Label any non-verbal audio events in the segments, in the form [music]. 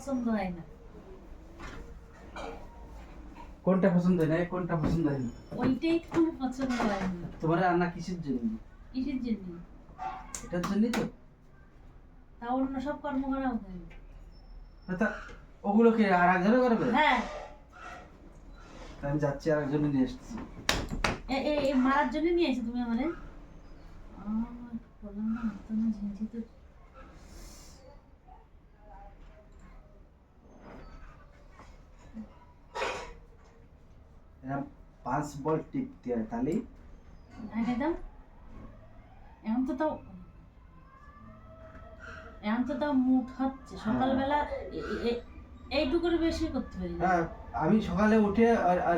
পছন্দ হয় না। কোনটা পছন্দ হয় না কোনটা পছন্দ হয় না? ওইটাই খুব পছন্দ হয় না। তোমার রান্না কিসের জন্য? কিসের জন্য? এটার জন্যই তো। তা অন্য সব কর্ম করাও হয় তা ওগুলোকে আর একজনে করবে? হ্যাঁ। আমি যাচ্ছি আর একজনে নিয়ে এসেছি এ- এ- মারার জন্য নিয়ে এসে তুমি আমারে। আহ, বললাম না তো না তো এরকম পাঁচ বল হয় আগে দাও। এখন তো তাও এখন তো তাও মুঠ হচ্ছে। সকালবেলা এ- এ- এইটুকুর বেশি করতে পারি হ্যাঁ আমি সকালে উঠে আর আর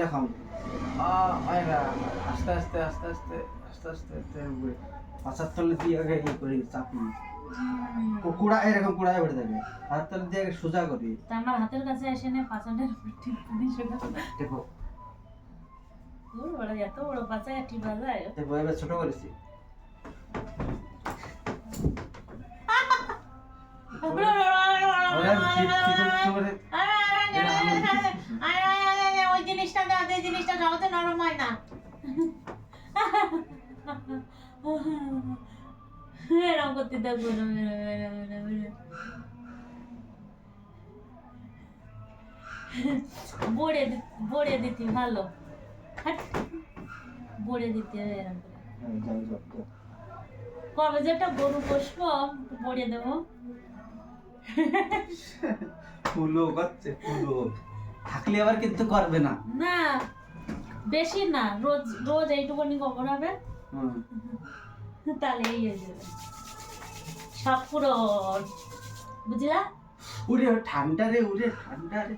আস্তে আস্তে আস্তে আস্তে আস্তে আস্তে দিয়ে আগে ইয়ে করি চাপি এরকম কুড়ায় উঠে থাকে হাতের দিয়ে সোজা করি। আমার হাতের কাছে এসে নে পাঁচাটার দেখো বড় এত বড় পাঁচা ঠিক বাজায় এবার ছোট করেছি। করতে করে ওই জিনিসটা দাও যে জিনিসটা সহজে নরম হয় না। এরকম করতে থাকব বড়ে বড়ে দিতি ভালো। বড়ে দিতে হবে এরকম করে। হ্যাঁ। কবে যেটা গরু বসবো বড়ে দেবো। ফুলো করছে ফুলো থাকলে আবার কিন্তু করবে না। না বেশি না রোজ রোজ এইটুকুনি গোবর হবে। তাহলে এই হয়ে যাবে। সব পুরো বুঝলা? উরে ঠান্ডা রে উরে ঠান্ডা রে।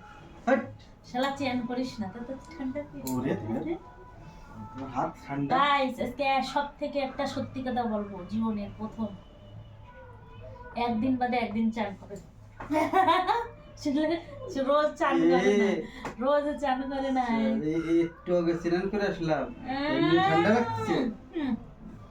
হাট। শালা চেন করিস না তো ঠান্ডা ওরে। হাত ঠান্ডা। গাইস আজকে সব থেকে একটা সত্যি কথা বলব জীবনের প্রথম। একদিন বাদে একদিন চান করে। রোজ চান করে না রোজ চান করে না। একটু আগে স্নান করে আসলাম। ঠান্ডা লাগছে?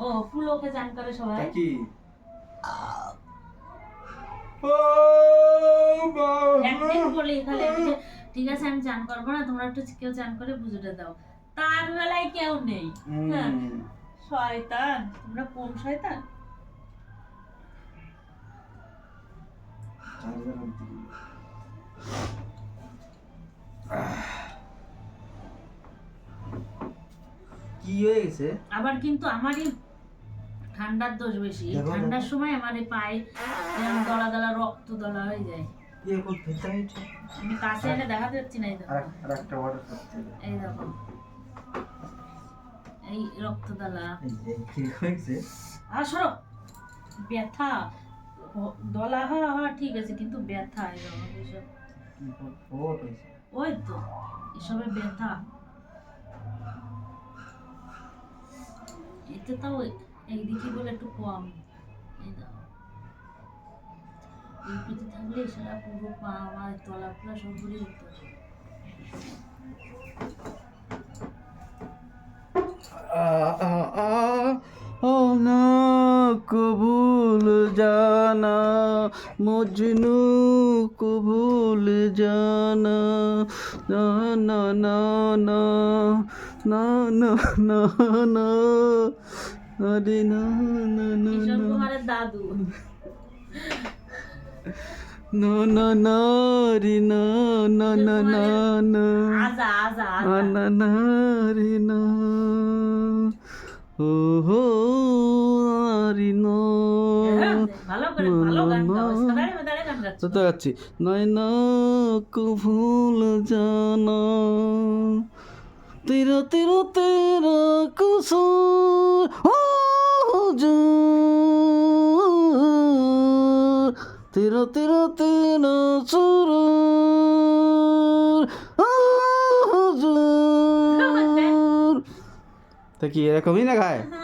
ও পুলোকে চান করে সবাই। কি? একদিন বলি খালি ঠিক আছে আমি চান করব না তোমরা একটু কেউ চান করে পুজোটা দাও। তার বেলায় কেউ নেই। হ্যাঁ। শয়তান তোমরা কোন শয়তান। কি হয়ে গেছে আবার কিন্তু আমারই ঠান্ডার দোষ বেশি। ঠান্ডার সময় আমার এই পায়ে দলা দলা রক্ত দলা হয়ে যায়। আমি কাছে এনে দেখাতে পারছি না এই দেখো। এই দেখো। এই রক্ত দলা। এই যে আর সরো। ব্যথা। দলা হওয়া হওয়া ঠিক আছে কিন্তু ব্যথা এসব ওই তো এসবে ব্যথা। এতে তাও এইদিকে বলে একটু কম। এই থাকলে সেটা পুরো পা আমার তলা সব ঘুরে যেত না, কবুল জানা, মজনু, কবুল জানা না না না না না না না আরে না না না কিশোর না। কুমারের দাদু। না না না রে না না না না না। আজা আজা না না রে না। ও হো রে না। ভালো করে ভালো গান গাও সাদারে মেদারে গান গাচ্ছ। তো গাচ্ছি। নয় না কো ভুল জানা। তেরো তেরো তেরো কুসুর তেরো তেরো তেরো চুর তা কি এরকমই না খায় [laughs]